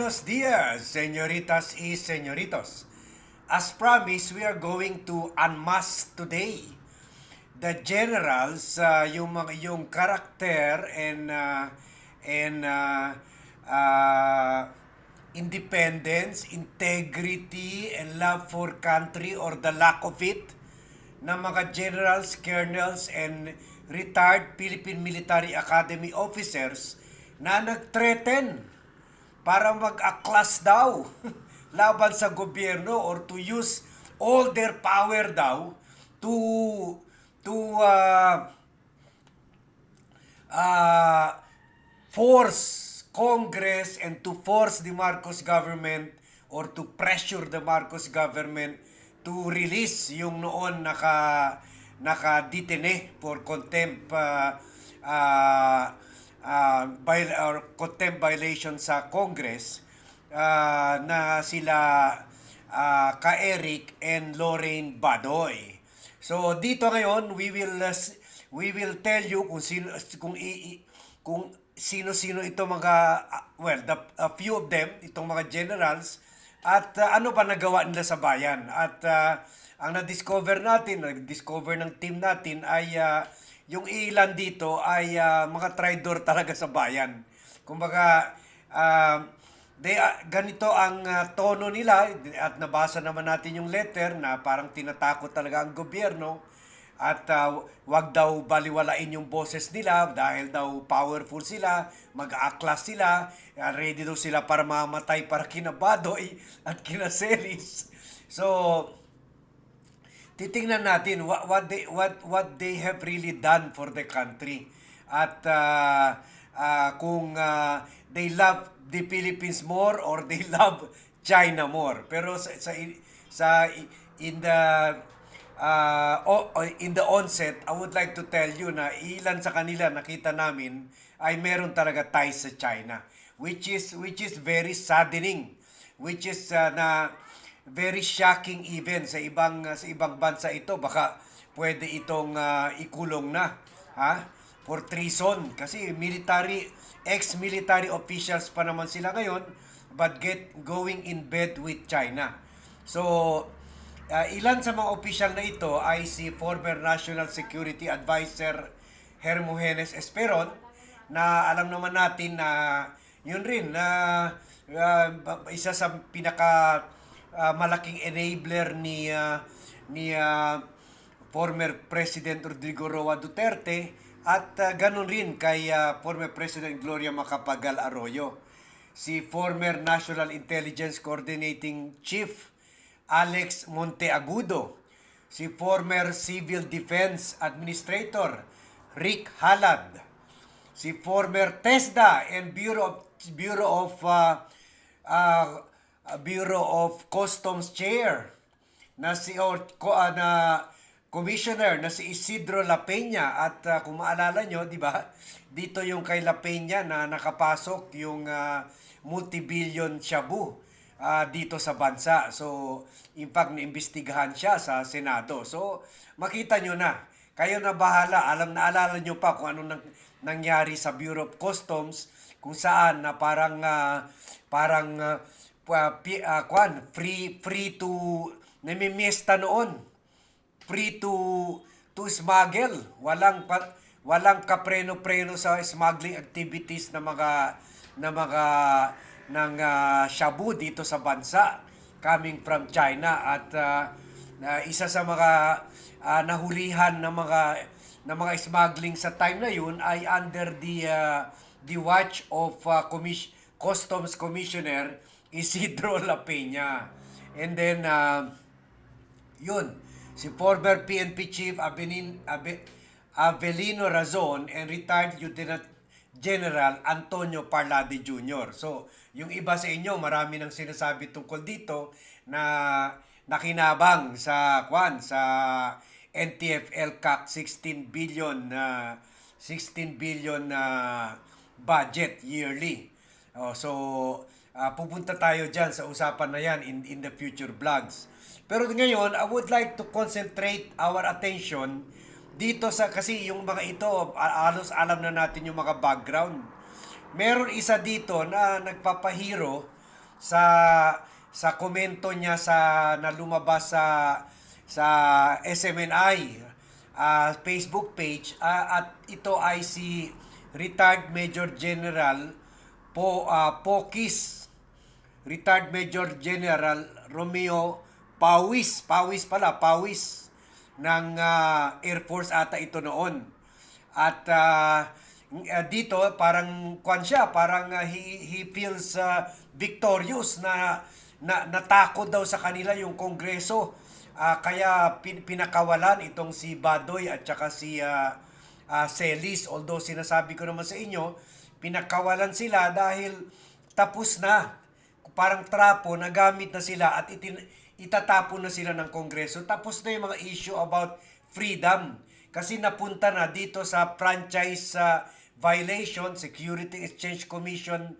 Buenos dias, señoritas y señoritos. As promised, we are going to unmask today the generals, uh, yung yung karakter and uh, and uh, uh, independence, integrity, and love for country or the lack of it ng mga generals, colonels, and retired Philippine Military Academy officers na nag-threaten para mag-aklas daw laban sa gobyerno or to use all their power daw to to uh, uh, force Congress and to force the Marcos government or to pressure the Marcos government to release yung noon naka naka-detene for contempt uh, uh, uh, viol- or contempt violation sa Congress uh, na sila uh, ka Eric and Lorraine Badoy. So dito ngayon we will uh, we will tell you kung sino kung i, kung sino-sino ito mga uh, well the a few of them itong mga generals at uh, ano pa nagawa nila sa bayan at uh, ang na-discover natin nag-discover ng team natin ay uh, yung ilan dito ay uh, mga traidor talaga sa bayan kumbaga uh, they, uh, ganito ang uh, tono nila at nabasa naman natin yung letter na parang tinatakot talaga ang gobyerno at uh, wag daw baliwalain yung boses nila dahil daw powerful sila, mag-aaklas sila, uh, ready daw sila para mamatay para kina Badoy at kina Celis. So, titingnan natin what, what they what what they have really done for the country. At uh, uh, kung uh, they love the Philippines more or they love China more. Pero sa sa, sa in the uh, in the onset I would like to tell you na ilan sa kanila nakita namin ay meron talaga ties sa China which is which is very saddening which is uh, na very shocking even sa ibang sa ibang bansa ito. Baka pwede itong ah, ikulong na ha? For treason. Kasi military ex-military officials pa naman sila ngayon but get going in bed with China. So ah, ilan sa mga official na ito ay si former National Security Advisor Hermogenes Esperon na alam naman natin na yun rin na ah, isa sa pinaka ah, malaking enabler ni ah, ni ah, former President Rodrigo Roa Duterte at ah, ganun rin kay ah, former President Gloria Macapagal Arroyo. Si former National Intelligence Coordinating Chief Alex Monteagudo, si former Civil Defense Administrator Rick Halad, si former TESDA and Bureau of Bureau of uh, uh, Bureau of Customs Chair na si or, ko, ah, na commissioner na si Isidro La Peña at ah, kung maalala nyo, di ba? Dito yung kay La Peña na nakapasok yung ah, multi-billion shabu ah, dito sa bansa. So, in fact, naimbestigahan siya sa Senado. So, makita nyo na. Kayo na bahala. Alam na alala nyo pa kung ano nang, nangyari sa Bureau of Customs kung saan na parang ah, parang ah, pa- pi- ah, kwan, free free to namimiesta noon free to to smuggle. Walang pa, walang kapreno-preno sa smuggling activities na mga na mga ng ah, shabu dito sa bansa coming from China at ah, na isa sa mga ah, nahulihan ng mga ng mga smuggling sa time na yun ay under the ah, the watch of ah, commis- Customs Commissioner Isidro La Peña. And then ah, yun, si former PNP Chief Abenin, Abe, Avelino Razon and retired Lieutenant General Antonio Parlade Jr. So, yung iba sa inyo, marami nang sinasabi tungkol dito na nakinabang sa kwan sa NTFL CAC 16 billion na 16 billion na budget yearly. Oh, so ah, pupunta tayo diyan sa usapan na yan in in the future vlogs. Pero ngayon, I would like to concentrate our attention dito sa kasi yung mga ito alos alam na natin yung mga background. Meron isa dito na nagpapahiro sa sa komento niya sa na lumabas sa sa SMNI ah, Facebook page ah, at ito ay si retired Major General Po ah, Pokis retired Major General Romeo Pawis Pawis pala Pawis ng ah, Air Force ata ito noon at uh, dito parang kwan siya, parang uh, he, he feels uh, victorious na, na natakot daw sa kanila yung kongreso. Ah, kaya pin, pinakawalan itong si Badoy at saka si uh, uh, Celis. Although sinasabi ko naman sa inyo, pinakawalan sila dahil tapos na. Parang trapo, nagamit na sila at itin, itatapon na sila ng kongreso. Tapos na yung mga issue about freedom. Kasi napunta na dito sa franchise uh, violation, Security Exchange Commission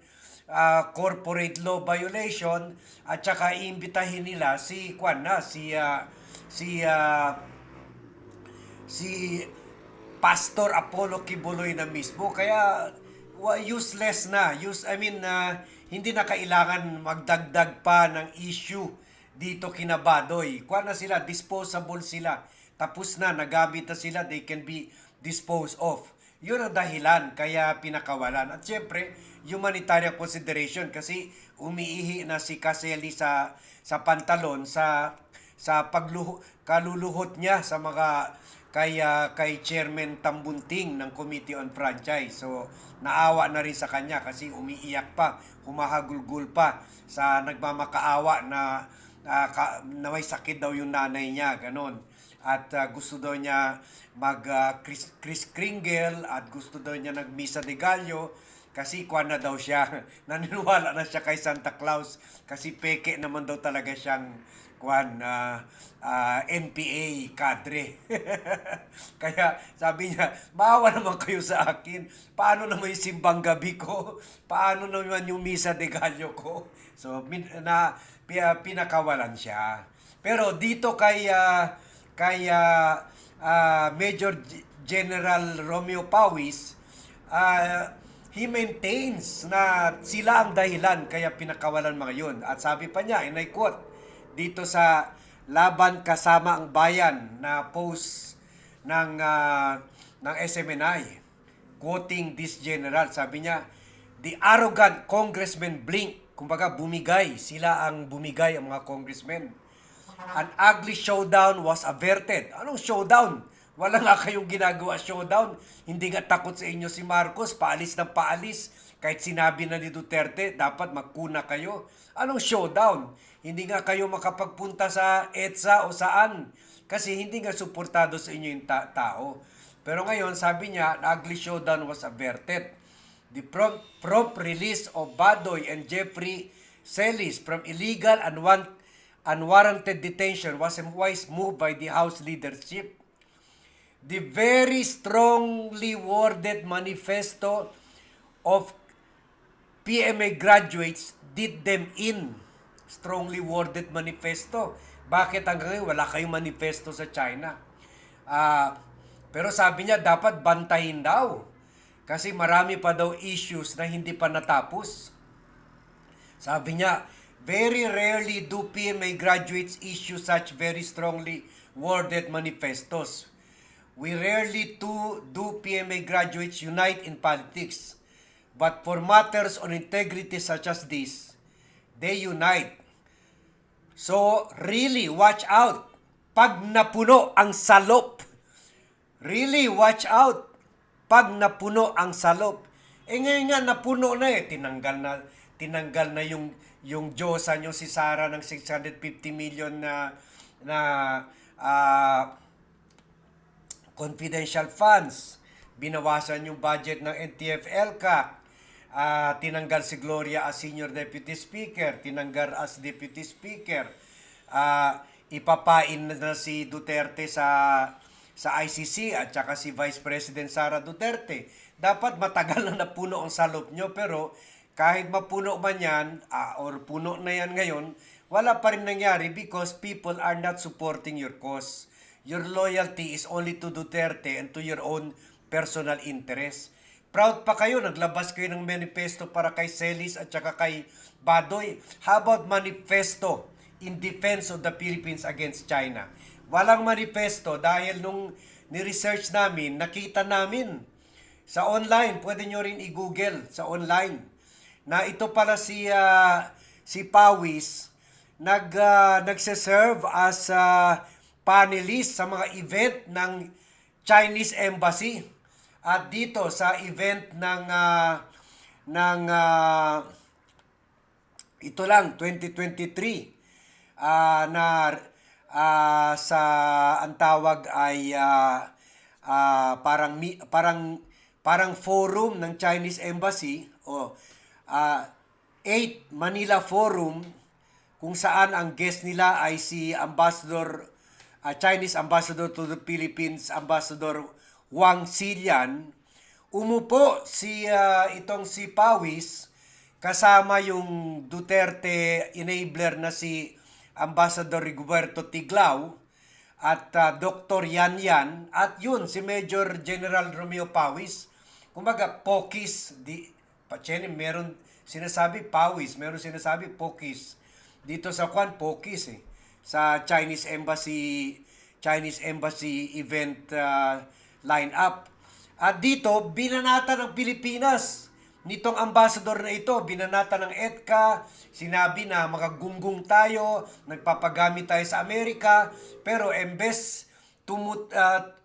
uh, corporate law violation at saka iimbitahin nila si Kwan na si uh, si uh, si Pastor Apollo Kibuloy na mismo kaya useless na use I mean uh, hindi na kailangan magdagdag pa ng issue dito kina Badoy. Kuha na sila, disposable sila. Tapos na, nagamit na sila, they can be disposed of. Yun ang dahilan kaya pinakawalan. At syempre, humanitarian consideration kasi umiihi na si Caseli sa sa pantalon sa sa pagluho kaluluhot niya sa mga kay ah, kay Chairman Tambunting ng Committee on Franchise. So naawa na rin sa kanya kasi umiiyak pa, humahagulgul pa sa nagmamakaawa na ah, ka, na may sakit daw yung nanay niya, ganon at uh, gusto daw niya mag uh, Chris, Chris Kringle at gusto daw niya nagmisa de Gallo kasi kuan na daw siya naniniwala na siya kay Santa Claus kasi peke naman daw talaga siyang kuan uh, uh, NPA kadre. Kaya sabi niya maawa naman kayo sa akin. Paano naman yung simbang gabi ko? Paano naman yung misa de Gallo ko? So min, na pi- pinakawalan siya. Pero dito kay uh, kay ah, ah, Major General Romeo Pawis, ah, he maintains na sila ang dahilan kaya pinakawalan mga yun. At sabi pa niya, and I quote, dito sa Laban Kasama ang Bayan na post ng, ah, ng SMNI, quoting this general, sabi niya, the arrogant congressman blink, kumbaga bumigay, sila ang bumigay ang mga congressmen. An ugly showdown was averted. Anong showdown? Wala nga kayong ginagawa showdown. Hindi nga takot sa inyo si Marcos, paalis ng paalis. Kahit sinabi na ni Duterte, dapat magkuna kayo. Anong showdown? Hindi nga kayo makapagpunta sa EDSA o saan. Kasi hindi nga suportado sa inyo yung ta- tao. Pero ngayon, sabi niya, ugly showdown was averted. The prompt release of Badoy and Jeffrey Celis from illegal and want, unwarranted detention was a wise move by the House leadership. The very strongly worded manifesto of PMA graduates did them in. Strongly worded manifesto. Bakit hanggang ngayon wala kayong manifesto sa China? Ah, pero sabi niya dapat bantayin daw. Kasi marami pa daw issues na hindi pa natapos. Sabi niya, very rarely do PMA graduates issue such very strongly worded manifestos. We rarely do, do PMA graduates unite in politics. But for matters on integrity such as this, they unite. So, really, watch out. Pag napuno ang salop, really, watch out. Pag napuno ang salop. Eh ngayon nga, napuno na eh. Tinanggal na, tinanggal na yung, yung Diyosa nyo si Sara ng 650 million na, na ah, confidential funds. Binawasan yung budget ng NTF-ELCA. Ah, tinanggal si Gloria as Senior Deputy Speaker. Tinanggal as Deputy Speaker. Ah, ipapain na si Duterte sa sa ICC at saka si Vice President Sara Duterte. Dapat matagal na napuno ang salop nyo pero kahit mapuno man yan ah, or puno na yan ngayon, wala pa rin nangyari because people are not supporting your cause. Your loyalty is only to Duterte and to your own personal interest. Proud pa kayo, naglabas kayo ng manifesto para kay Celis at saka kay Badoy. How about manifesto in defense of the Philippines against China? Walang manifesto dahil nung ni-research namin, nakita namin sa online, pwede nyo rin i-google sa online, na ito pala si, ah, si Pawis, nag, ah, nagse-serve as ah, panelist sa mga event ng Chinese Embassy. At dito sa event ng ah, ng ah, ito lang 2023 ah, na ah, sa ang tawag ay ah, ah, parang parang parang forum ng Chinese Embassy o ah, 8 Manila Forum kung saan ang guest nila ay si Ambassador ah, Chinese Ambassador to the Philippines Ambassador Wang Silian umupo si ah, itong si Pawis kasama yung Duterte enabler na si Ambassador Rigoberto Tiglao at ah, Dr. Yan Yan at yun si Major General Romeo Pawis. Kumbaga pokis di Pachene meron sinasabi Pawis meron sinasabi pokis. Dito sa Kwan pokis eh. Sa Chinese Embassy Chinese Embassy event uh, lineup at dito binanata ng Pilipinas nitong ambassador na ito. Binanata ng EDCA sinabi na magagunggong tayo nagpapagamit tayo sa Amerika pero embes tumut,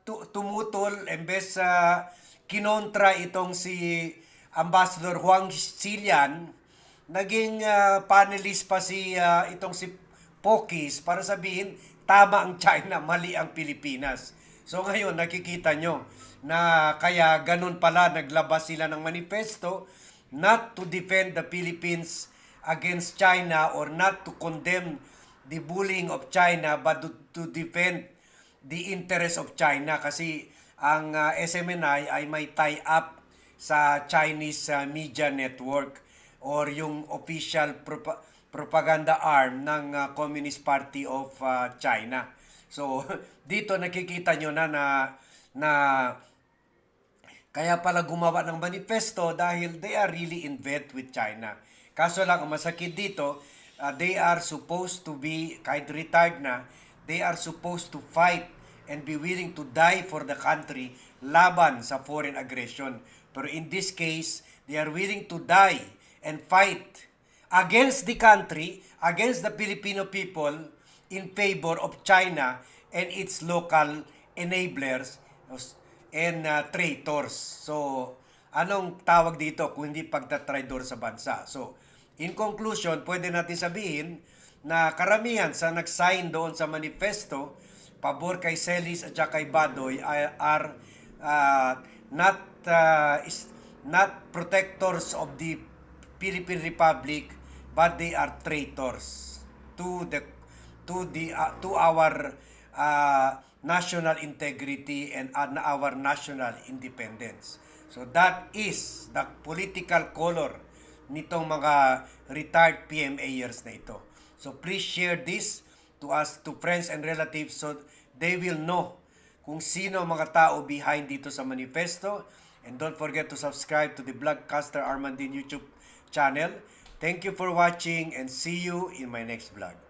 tu- tumutol embes sa kinontra itong si Ambassador Huang Silian. Naging ah, panelist pa si ah, itong si Pokis para sabihin tama ang China, mali ang Pilipinas. So ngayon nakikita nyo na kaya ganun pala naglabas sila ng manifesto not to defend the Philippines against China or not to condemn the bullying of China but to, defend the interest of China kasi ang ah, SMNI ay may tie up sa Chinese ah, media network or yung official propa- propaganda arm ng ah, Communist Party of ah, China. So dito nakikita nyo na na na kaya pala gumawa ng manifesto dahil they are really in bed with China. Kaso lang ang masakit dito, uh, they are supposed to be, kahit retired na, they are supposed to fight and be willing to die for the country laban sa foreign aggression. Pero in this case, they are willing to die and fight against the country, against the Filipino people in favor of China and its local enablers and uh, traitors. So, anong tawag dito kung hindi pagtatraidor sa bansa? So, in conclusion, pwede natin sabihin na karamihan sa nag-sign doon sa manifesto, pabor kay Celis at kay Badoy are uh, not uh, is not protectors of the Philippine Republic but they are traitors to the to the uh, to our uh, national integrity and uh, our national independence. So that is the political color nitong mga retired PMAers na ito. So please share this to us, to friends and relatives so they will know kung sino mga tao behind dito sa manifesto. And don't forget to subscribe to the Vlogcaster Armandin YouTube channel. Thank you for watching and see you in my next vlog.